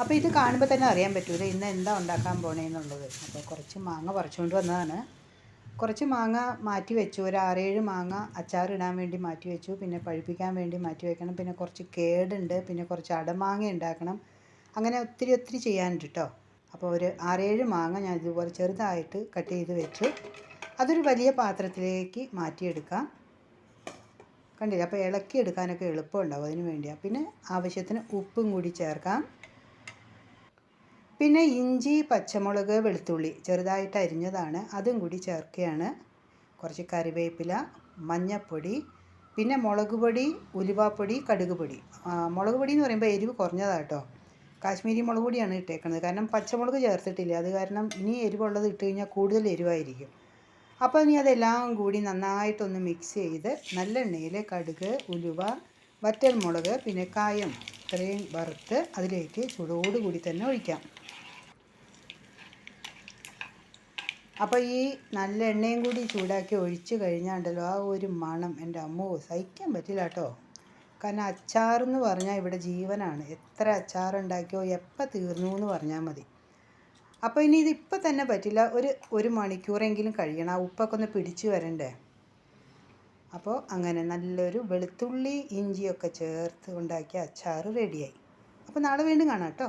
അപ്പോൾ ഇത് കാണുമ്പോൾ തന്നെ അറിയാൻ പറ്റൂല ഇന്ന് എന്താ ഉണ്ടാക്കാൻ പോണേന്നുള്ളത് അപ്പോൾ കുറച്ച് മാങ്ങ പറിച്ചുകൊണ്ട് വന്നതാണ്. കുറച്ച് മാങ്ങ മാറ്റി വെച്ചു. ഒരു ആറേഴ് മാങ്ങ അച്ചാറിടാൻ വേണ്ടി മാറ്റി വെച്ചു. പിന്നെ പഴുപ്പിക്കാൻ വേണ്ടി മാറ്റി വെക്കണം. പിന്നെ കുറച്ച് കേടുണ്ട്. പിന്നെ കുറച്ച് അടമാങ്ങ ഉണ്ടാക്കണം. അങ്ങനെ ഒത്തിരി ഒത്തിരി ചെയ്യാനുണ്ട് കേട്ടോ അപ്പോൾ ഒരു ആറേഴ് മാങ്ങ ഞാൻ ഇതുപോലെ ചെറുതായിട്ട് കട്ട് ചെയ്ത് വെച്ചു. അതൊരു വലിയ പാത്രത്തിലേക്ക് മാറ്റിയെടുക്കാം. കണ്ടില്ല? അപ്പോൾ ഇളക്കി എടുക്കാനൊക്കെ എളുപ്പമുണ്ടാവും അതിന് വേണ്ടിയാണ് പിന്നെ ആവശ്യത്തിന് ഉപ്പും കൂടി ചേർക്കാം. പിന്നെ ഇഞ്ചി പച്ചമുളക് വെളുത്തുള്ളി ചെറുതായിട്ട് അരിഞ്ഞതാണ്. അതും കൂടി ചേർക്കുകയാണ്. കുറച്ച് കറിവേപ്പില മഞ്ഞൾപ്പൊടി പിന്നെ മുളക് പൊടി ഉലുവാപ്പൊടി കടുക് പൊടി. മുളക് പൊടി എന്ന് പറയുമ്പോൾ എരിവ് കുറഞ്ഞതാട്ടോ കാശ്മീരി മുളക് പൊടിയാണ് ഇട്ടേക്കുന്നത്. കാരണം പച്ചമുളക് ചേർത്തിട്ടില്ല. അത് കാരണം ഇനി എരിവുള്ളത് ഇട്ട് കഴിഞ്ഞാൽ കൂടുതൽ എരിവായിരിക്കും. അപ്പോൾ ഇനി അതെല്ലാം കൂടി നന്നായിട്ടൊന്ന് മിക്സ് ചെയ്ത് നല്ലെണ്ണയിൽ കടുക് ഉലുവ വറ്റൽമുളക് പിന്നെ കായം ഇത്രയും വറുത്ത് അതിലേക്ക് ചൂടോടുകൂടി തന്നെ ഒഴിക്കാം. അപ്പോൾ ഈ നല്ല എണ്ണയും കൂടി ചൂടാക്കി ഒഴിച്ച് കഴിഞ്ഞാണ്ടല്ലോ ആ ഒരു മണം എന്റെ അമ്മോ സഹിക്കാൻ പറ്റില്ല കേട്ടോ. കാരണം അച്ചാറെന്ന് പറഞ്ഞാൽ ഇവിടെ ജീവനാണ്. എത്ര അച്ചാറുണ്ടാക്കിയോ എപ്പോൾ തീർന്നു എന്ന് പറഞ്ഞാൽ മതി. അപ്പോൾ ഇനി ഇതിപ്പോൾ തന്നെ പറ്റില്ല. ഒരു ഒരു മണിക്കൂറെങ്കിലും കഴിയണം. ആ ഉപ്പൊക്കെ ഒന്ന് പിടിച്ചു വരണ്ടേ? അപ്പോൾ അങ്ങനെ നല്ലൊരു വെളുത്തുള്ളി ഇഞ്ചിയൊക്കെ ചേർത്ത് ഉണ്ടാക്കിയ അച്ചാർ റെഡിയായി അപ്പോൾ നാളെ വീണ്ടും കാണാം കേട്ടോ.